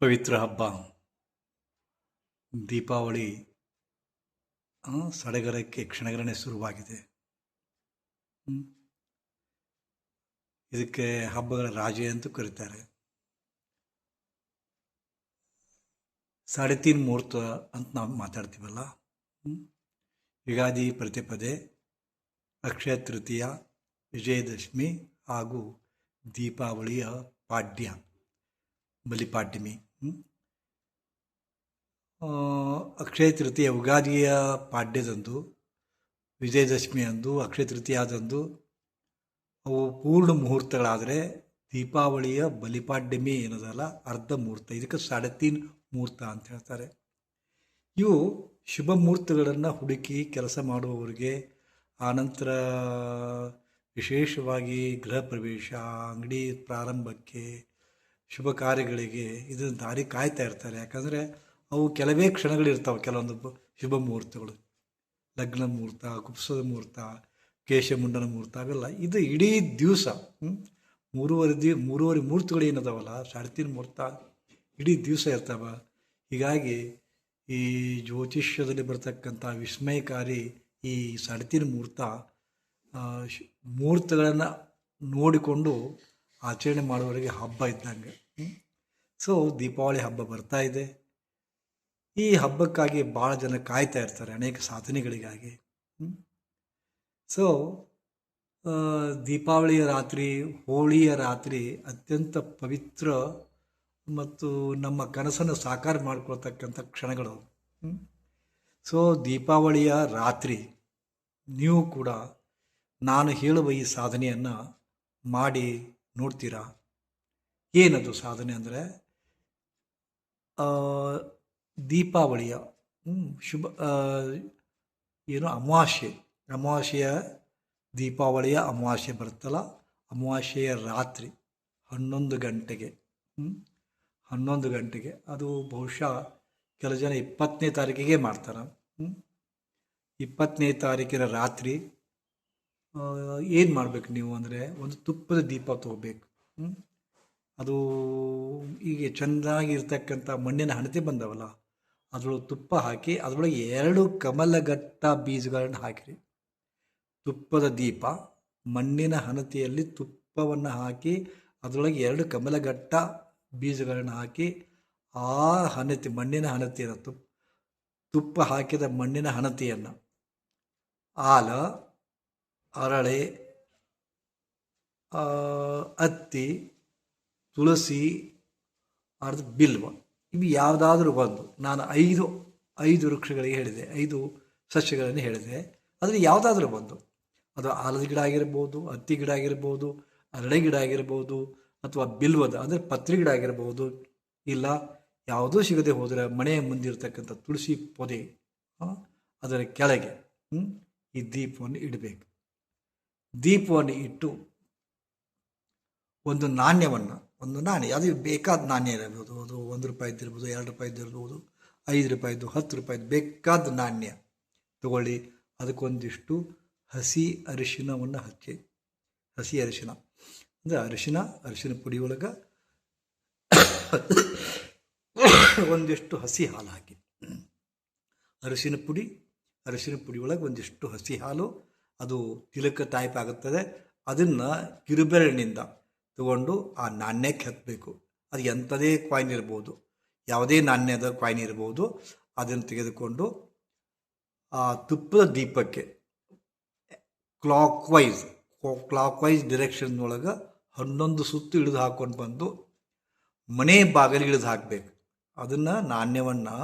ಪವಿತ್ರ ಹಬ್ಬ. ದೀಪಾವಳಿ ಸಡಗರಕ್ಕೆ ಕ್ಷಣಗಣನೆ ಶುರುವಾಗಿದೆ. ಇದಕ್ಕೆ ಹಬ್ಬಗಳ ರಾಜೆ ಅಂತ ಕರೀತಾರೆ. ಸಾಡೆ ತೀನ್ ಮುಹೂರ್ತ ಅಂತ ನಾವು ಮಾತಾಡ್ತೀವಲ್ಲ. ಯುಗಾದಿ ಪ್ರತಿಪದೆ, ಅಕ್ಷಯ ತೃತೀಯ, ವಿಜಯದಶಮಿ ಹಾಗೂ ದೀಪಾವಳಿಯ ಪಾಡ್ಯ, ಬಲಿಪಾಡ್ಯಮಿ. ಅಕ್ಷಯ ತೃತೀಯ ಉಗಾದಿಯ ಪಾಡ್ಯದಂದು ವಿಜಯದಶಮಿಯಂದು ಅಕ್ಷಯ ತೃತೀಯದಂದು, ಅವು ಪೂರ್ಣ ಮುಹೂರ್ತಗಳಾದರೆ ದೀಪಾವಳಿಯ ಬಲಿಪಾಡ್ಯಮಿ ಏನದಲ್ಲ, ಅರ್ಧ ಮುಹೂರ್ತ, ಇದಕ್ಕೆ ಸಾಡೆ ತೀನ್ ಮುಹೂರ್ತ ಅಂತ ಹೇಳ್ತಾರೆ. ಇವು ಶುಭ ಮುಹೂರ್ತಗಳನ್ನು ಹುಡುಕಿ ಕೆಲಸ ಮಾಡುವವರಿಗೆ ಆನಂತರ ವಿಶೇಷವಾಗಿ ಗೃಹ ಪ್ರವೇಶ, ಅಂಗಡಿ ಪ್ರಾರಂಭಕ್ಕೆ ಶುಭ ಕಾರ್ಯಗಳಿಗೆ ಇದನ್ನು ದಾರಿ ಕಾಯ್ತಾ ಇರ್ತಾರೆ. ಯಾಕಂದರೆ ಅವು ಕೆಲವೇ ಕ್ಷಣಗಳಿರ್ತಾವೆ ಕೆಲವೊಂದು ಶುಭ ಮುಹೂರ್ತಗಳು. ಲಗ್ನ ಮುಹೂರ್ತ, ಕುಪ್ಸದ ಮುಹೂರ್ತ, ಕೇಶಮುಂಡನ ಮುಹೂರ್ತ ಅವೆಲ್ಲ ಇದು ಇಡೀ ದಿವಸ ಮೂರುವರೆ ದಿ, ಮೂರುವರೆ ಮುಹೂರ್ತಗಳು ಏನದಾವಲ್ಲ? ಸಾಡ್ತಿನ ತೀನ್ ಮುಹೂರ್ತ ಇಡೀ ದಿವಸ ಇರ್ತಾವ. ಹೀಗಾಗಿ ಈ ಜ್ಯೋತಿಷ್ಯದಲ್ಲಿ ಬರ್ತಕ್ಕಂಥ ವಿಸ್ಮಯಕಾರಿ ಈ ಸಡತಿನ ತೀನ್ ಮುಹೂರ್ತ ಮುಹೂರ್ತಗಳನ್ನು ನೋಡಿಕೊಂಡು ಆಚರಣೆ ಮಾಡುವವರಿಗೆ ಹಬ್ಬ ಇದ್ದಂಗೆ. ಸೊ ದೀಪಾವಳಿ ಹಬ್ಬ ಬರ್ತಾ ಇದೆ. ಈ ಹಬ್ಬಕ್ಕಾಗಿ ಭಾಳ ಜನ ಕಾಯ್ತಾ ಇರ್ತಾರೆ ಅನೇಕ ಸಾಧನೆಗಳಿಗಾಗಿ. ಸೊ ದೀಪಾವಳಿಯ ರಾತ್ರಿ, ಹೋಳಿಯ ರಾತ್ರಿ ಅತ್ಯಂತ ಪವಿತ್ರ ಮತ್ತು ನಮ್ಮ ಕನಸನ್ನು ಸಾಕಾರ ಮಾಡ್ಕೊಳ್ತಕ್ಕಂಥ ಕ್ಷಣಗಳು. ಸೊ ದೀಪಾವಳಿಯ ರಾತ್ರಿ ನೀವು ಕೂಡ ನಾನು ಹೇಳುವ ಈ ಸಾಧನೆಯನ್ನು ಮಾಡಿ ನೋಡ್ತೀರಾ? ಏನದು ಸಾಧನೆ ಅಂದರೆ? ದೀಪಾವಳಿಯ ಶುಭ ಏನು ಅಮಾವಾಸ್ಯೆ. ಅಮಾವಾಸ್ಯೆಯ ದೀಪಾವಳಿಯ ಅಮಾವಾಸ್ಯೆ ಬರುತ್ತಲ್ಲ, ಅಮಾವಾಸ್ಯೆಯ ರಾತ್ರಿ, ಹನ್ನೊಂದು ಗಂಟೆಗೆ ಹನ್ನೊಂದು ಗಂಟೆಗೆ. ಅದು ಬಹುಶಃ ಕೆಲ ಜನ ಇಪ್ಪತ್ತನೇ ತಾರೀಕಿಗೆ ಮಾಡ್ತಾರೆ ಇಪ್ಪತ್ತನೇ ತಾರೀಕಿನ ರಾತ್ರಿ ಏನು ಮಾಡ್ಬೇಕು ನೀವು ಅಂದರೆ ಒಂದು ತುಪ್ಪದ ದೀಪ ತಗೋಬೇಕು. ಅದು ಈಗ ಚೆನ್ನಾಗಿರ್ತಕ್ಕಂಥ ಮಣ್ಣಿನ ಹಣತೆ ಬಂದವಲ್ಲ, ಅದರೊಳಗೆ ತುಪ್ಪ ಹಾಕಿ, ಅದರೊಳಗೆ ಎರಡು ಕಮಲಗಟ್ಟ ಬೀಜಗಳನ್ನು ಹಾಕಿರಿ ತುಪ್ಪದ ದೀಪ, ಮಣ್ಣಿನ ಹಣತೆಯಲ್ಲಿ ತುಪ್ಪವನ್ನು ಹಾಕಿ, ಅದರೊಳಗೆ ಎರಡು ಕಮಲಗಟ್ಟ ಬೀಜಗಳನ್ನು ಹಾಕಿ, ಆ ಹಣತೆ, ಮಣ್ಣಿನ ಹಣತೆಯನ್ನು ತುಪ್ಪ ತುಪ್ಪ ಹಾಕಿದ ಮಣ್ಣಿನ ಹಣತೆಯನ್ನು, ಆಲ ಅರಳೆ ಆ, ಹತ್ತಿ ತುಳಸಿ ಅರ್ಧ ಬಿಲ್ವ ಇವು ಯಾವುದಾದ್ರೂ ಒಂದು. ನಾನು ಐದು ಐದು ವೃಕ್ಷಗಳಿಗೆ ಹೇಳಿದೆ ಐದು ಸಸ್ಯಗಳನ್ನು ಹೇಳಿದೆ. ಅದರಲ್ಲಿ ಯಾವುದಾದ್ರೂ ಒಂದು. ಅದು ಆಲದ ಗಿಡ ಆಗಿರ್ಬೋದು ಹತ್ತಿ ಗಿಡ ಆಗಿರ್ಬೋದು ಅರಳೆ ಗಿಡ ಆಗಿರ್ಬೋದು ಅಥವಾ ಬಿಲ್ವದ ಅಂದರೆ ಪತ್ರಿ ಗಿಡ ಆಗಿರ್ಬೋದು ಇಲ್ಲ ಯಾವುದೂ ಸಿಗದೆ ಹೋದರೆ ಮನೆಯ ಮುಂದಿರ್ತಕ್ಕಂಥ ತುಳಸಿ ಪೊದೆ ಅದರ ಕೆಳಗೆ ಈ ದೀಪವನ್ನು ಇಡಬೇಕು. ದೀಪವನ್ನು ಇಟ್ಟು ಒಂದು ನಾಣ್ಯವನ್ನು, ಒಂದು ನಾಣ್ಯ, ಅದು ಬೇಕಾದ ನಾಣ್ಯ ಇರಬಹುದು, ಅದು ಒಂದು ರೂಪಾಯಿದ್ದು ಇರ್ಬೋದು ಎರಡು ರೂಪಾಯಿದ್ದು ಇರ್ಬೋದು ಐದು ರೂಪಾಯಿದ್ದು ಹತ್ತು ರೂಪಾಯಿದ್ದು ಬೇಕಾದ ನಾಣ್ಯ ತಗೊಳ್ಳಿ. ಅದಕ್ಕೊಂದಿಷ್ಟು ಹಸಿ ಅರಿಶಿನವನ್ನು ಹಚ್ಚಿ, ಹಸಿ ಅರಿಶಿನ ಅಂದರೆ ಅರಿಶಿನ ಅರಿಶಿನ ಪುಡಿ ಒಳಗೆ ಒಂದಿಷ್ಟು ಹಸಿ ಹಾಲು ಹಾಕಿ. ಅರಿಶಿನ ಪುಡಿ ಅರಿಶಿನ ಪುಡಿ ಒಳಗೆ ಒಂದಿಷ್ಟು ಹಸಿ ಹಾಲು ಅದು ತಿಲಕ ಟೈಪ್ ಆಗುತ್ತದೆ. ಅದನ್ನು ಕಿರುಬೆರಳಿನಿಂದ ತಗೊಂಡು ಆ ನಾಣ್ಯಕ್ಕೆ ಹತ್ತಬೇಕು ಅದು ಎಂಥದೇ ಕಾಯಿನ್ ಇರ್ಬೋದು. ಯಾವುದೇ ನಾಣ್ಯದ ಕಾಯಿನ್ ಇರ್ಬೋದು. ಅದನ್ನು ತೆಗೆದುಕೊಂಡು ಆ ತುಪ್ಪದ ದೀಪಕ್ಕೆ clockwise clockwise direction ಒಳಗೆ ಹನ್ನೊಂದು ಸುತ್ತು ಇಳಿದು ಹಾಕ್ಕೊಂಡು ಬಂದು ಮನೆ ಬಾಗಿಲಿಗೆ ಇಳಿದು ಹಾಕಬೇಕು. ಅದನ್ನು ನಾಣ್ಯವನ್ನು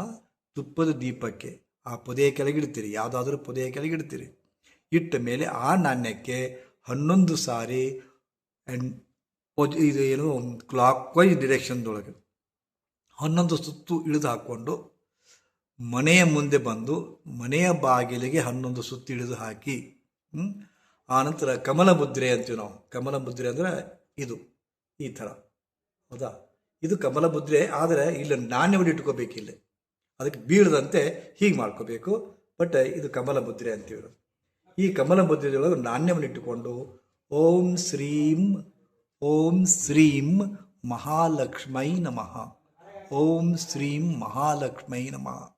ತುಪ್ಪದ ದೀಪಕ್ಕೆ ಆ ಪೊದೆಯ ಕೆಳಗೆ ಇಡ್ತೀರಿ. ಯಾವುದಾದ್ರೂ ಪೊದೆಯ ಕೆಳಗೆ ಇಡ್ತೀರಿ. ಇಟ್ಟ ಮೇಲೆ ಆ ನಾಣ್ಯಕ್ಕೆ ಹನ್ನೊಂದು ಸಾರಿ ಇದು ಏನು ಕ್ಲಾಕ್ ವೈಸ್ ಡಿರೆಕ್ಷನ್ದೊಳಗೆ ಹನ್ನೊಂದು ಸುತ್ತು ಇಳಿದು ಹಾಕ್ಕೊಂಡು ಮನೆಯ ಮುಂದೆ ಬಂದು ಮನೆಯ ಬಾಗಿಲಿಗೆ ಹನ್ನೊಂದು ಸುತ್ತು ಇಳಿದು ಹಾಕಿ ಆ ಆನಂತರ ಕಮಲ ಮುದ್ರೆ ಅಂತೀವಿ ನಾವು. ಕಮಲ ಮುದ್ರೆ ಅಂದರೆ ಇದು, ಈ ಥರ. ಹೌದಾ? ಇದು ಕಮಲ ಮುದ್ರೆ ಆದರೆ ಇಲ್ಲಿ ನಾಣ್ಯವನ್ನು ಇಟ್ಕೋಬೇಕು ಇಲ್ಲಿ ಅದಕ್ಕೆ ಬೀಳದಂತೆ ಹೀಗೆ ಮಾಡ್ಕೋಬೇಕು. ಬಟ್ ಇದು ಕಮಲ ಮುದ್ರೆ ಅಂತೀವಿ. ಈ ಕಮಲ ಮುದ್ರೆಯೊಳಗೆ ನಾಣ್ಯವನ್ನು ಇಟ್ಟುಕೊಂಡು ಓಂ ಶ್ರೀಂ ಓಂ ಶ್ರೀಂ ಮಹಾಲಕ್ಷ್ಮೈ ನಮಃ. ಓಂ ಶ್ರೀಂ ಮಹಾಲಕ್ಷ್ಮೈ ನಮಃ.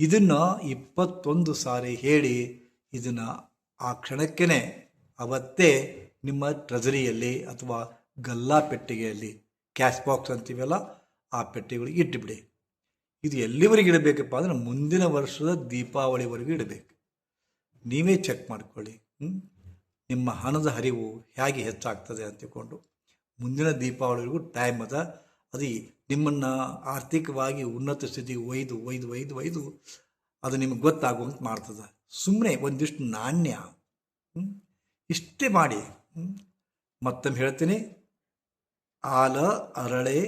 ಇದನ್ನು ಇಪ್ಪತ್ತೊಂದು ಸಾರಿ ಹೇಳಿ ಇದನ್ನು ಆ ಕ್ಷಣಕ್ಕೇ ಅವತ್ತೇ ನಿಮ್ಮ ಟ್ರೆಜರಿಯಲ್ಲಿ ಅಥವಾ ಗಲ್ಲಾ ಪೆಟ್ಟಿಗೆಯಲ್ಲಿ, ಕ್ಯಾಶ್ ಬಾಕ್ಸ್ ಅಂತೀವಲ್ಲ, ಆ ಪೆಟ್ಟಿಗೆಗಳಿಗೆ ಇಟ್ಟುಬಿಡಿ ಇದು ಎಲ್ಲಿವರೆಗೆ ಇಡಬೇಕಪ್ಪ ಅಂದರೆ ಮುಂದಿನ ವರ್ಷದ ದೀಪಾವಳಿವರೆಗೂ ಇಡಬೇಕು. ನೀವೇ ಚೆಕ್ ಮಾಡ್ಕೊಳ್ಳಿ? ನಿಮ್ಮ ಹಣದ ಹರಿವು ಹೇಗೆ ಹೆಚ್ಚಾಗ್ತದೆ ಅಂತ ತಿಳ್ಕೊಂಡು ಮುಂದಿನ ದೀಪಾವಳಿಗೂ ಟೈಮ್ ಅದ ಅದು ನಿಮ್ಮನ್ನು ಆರ್ಥಿಕವಾಗಿ ಉನ್ನತ ಸ್ಥಿತಿಗೆ ಒಯ್ದು ಒಯ್ದು ಒಯ್ದು ಒಯ್ದು ಅದು ನಿಮ್ಗೆ ಗೊತ್ತಾಗುವಂಗೆ ಮಾಡ್ತದೆ ಸುಮ್ಮನೆ ಒಂದಿಷ್ಟು ನಾಣ್ಯ? ಇಷ್ಟೇ ಮಾಡಿ? ಮತ್ತೊಮ್ಮೆ ಹೇಳ್ತೀನಿ ಆಲ, ಅರಳೆ,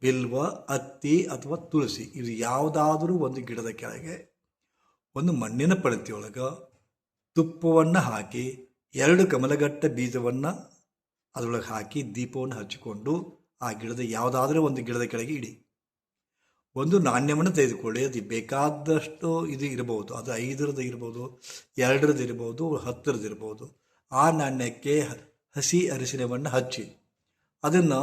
ಬಿಲ್ವ ಅತ್ತಿ ಅಥವಾ ತುಳಸಿ, ಇದು ಯಾವುದಾದರೂ ಒಂದು ಗಿಡದ ಕೆಳಗೆ ಒಂದು ಮಣ್ಣಿನ ಪಳತಿಯೊಳಗೆ ತುಪ್ಪವನ್ನು ಹಾಕಿ, ಎರಡು ಕಮಲಗಟ್ಟ ಬೀಜವನ್ನು ಅದರೊಳಗೆ ಹಾಕಿ ದೀಪವನ್ನು ಹಚ್ಚಿಕೊಂಡು ಆ ಗಿಡದ ಯಾವುದಾದ್ರೂ ಒಂದು ಗಿಡದ ಕೆಳಗೆ ಇಡಿ. ಒಂದು ನಾಣ್ಯವನ್ನು ತೆಗೆದುಕೊಳ್ಳಿ. ಅದು ಬೇಕಾದಷ್ಟು ಇದು ಇರಬಹುದು ಅದು ಐದರದ್ದು ಇರ್ಬೋದು, ಎರಡರದ್ದು ಇರ್ಬೋದು, ಹತ್ತರದ್ದು ಇರ್ಬೋದು. ಆ ನಾಣ್ಯಕ್ಕೆ ಹಸಿ ಅರಿಶಿನವನ್ನು ಹಚ್ಚಿ. ಅದನ್ನು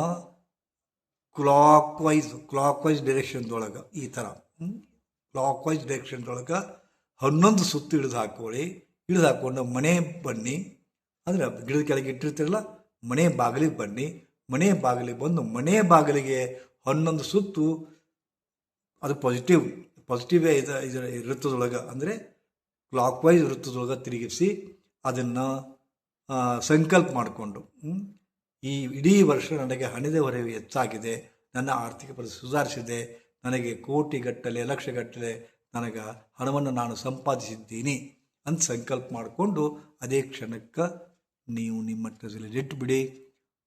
ಕ್ಲಾಕ್ ವೈಸ್ ಕ್ಲಾಕ್ ವೈಸ್ ಡೈರೆಕ್ಷನ್ದೊಳಗೆ ಈ ಥರ ಕ್ಲಾಕ್ ವೈಸ್ ಡೈರೆಕ್ಷನ್ದೊಳಗೆ ಹನ್ನೊಂದು ಸುತ್ತು ಹಿಡಿದು ಹಾಕೊಳ್ಳಿ ಹಿಡಿದು ಹಾಕ್ಕೊಂಡು ಮನೆ ಬನ್ನಿ. ಅಂದರೆ ಗಿಡದ ಕೆಳಗೆ ಇಟ್ಟಿರ್ತೀರಲ್ಲ, ಮನೆ ಬಾಗಿಲಿಗೆ ಬನ್ನಿ. ಮನೆ ಬಾಗಿಲಿಗೆ ಬಂದು ಮನೆ ಬಾಗಿಲಿಗೆ ಹನ್ನೊಂದು ಸುತ್ತು ಅದು ಪಾಸಿಟಿವ್ ಪಾಸಿಟಿವೇ ಇದು ಇದರ ವೃತ್ತದೊಳಗೆ ಅಂದರೆ ಕ್ಲಾಕ್ ವೈಸ್ ವೃತ್ತದೊಳಗೆ ತಿರುಗಿಸಿ ಅದನ್ನು ಸಂಕಲ್ಪ ಮಾಡಿಕೊಂಡು ಈ ಇಡೀ ವರ್ಷ ನನಗೆ ಹಣದ ಹೊರೆಯು ಹೆಚ್ಚಾಗಿದೆ. ನನ್ನ ಆರ್ಥಿಕ ಪರಿಸ್ಥಿತಿ ಸುಧಾರಿಸಿದೆ. ನನಗೆ ಕೋಟಿಗಟ್ಟಲೆ ಲಕ್ಷಗಟ್ಟಲೆ ನನಗೆ ಹಣವನ್ನು ನಾನು ಸಂಪಾದಿಸಿದ್ದೀನಿ. ಅಂತ ಸಂಕಲ್ಪ ಮಾಡಿಕೊಂಡು ಅದೇ ಕ್ಷಣಕ್ಕೆ ನೀವು ನಿಮ್ಮ ಟ್ರೆಸಲ್ಲಿ ಬಿಡಿ.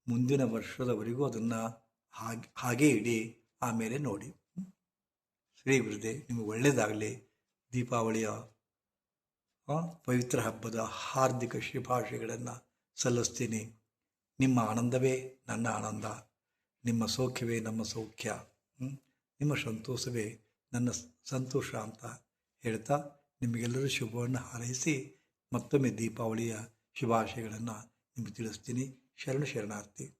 ಮುಂದಿನ ವರ್ಷದವರೆಗೂ ಅದನ್ನು ಹಾಗೆ, ಹಾಗೇ ಇಡಿ. ಆಮೇಲೆ ನೋಡಿ. ಶ್ರೀ ಗುರುದೇ, ನಿಮಗೆ ಒಳ್ಳೆಯದಾಗಲಿ ದೀಪಾವಳಿಯ ಪವಿತ್ರ ಹಬ್ಬದ ಹಾರ್ದಿಕ ಶುಭಾಶಯಗಳನ್ನು ಸಲ್ಲಿಸ್ತೀನಿ. ನಿಮ್ಮ ಆನಂದವೇ ನನ್ನ ಆನಂದ. ನಿಮ್ಮ ಸೌಖ್ಯವೇ ನಮ್ಮ ಸೌಖ್ಯ. ನಿಮ್ಮ ಸಂತೋಷವೇ ನನ್ನ ಸಂತೋಷ ಅಂತ ಹೇಳ್ತಾ ನಿಮಗೆಲ್ಲರೂ ಶುಭವನ್ನು ಹಾರೈಸಿ ಮತ್ತೊಮ್ಮೆ ದೀಪಾವಳಿಯ ಶುಭಾಶಯಗಳನ್ನು ನಿಮಗೆ ತಿಳಿಸ್ತೀನಿ. ಶರಣ ಶರಣಾರ್ಥಿ.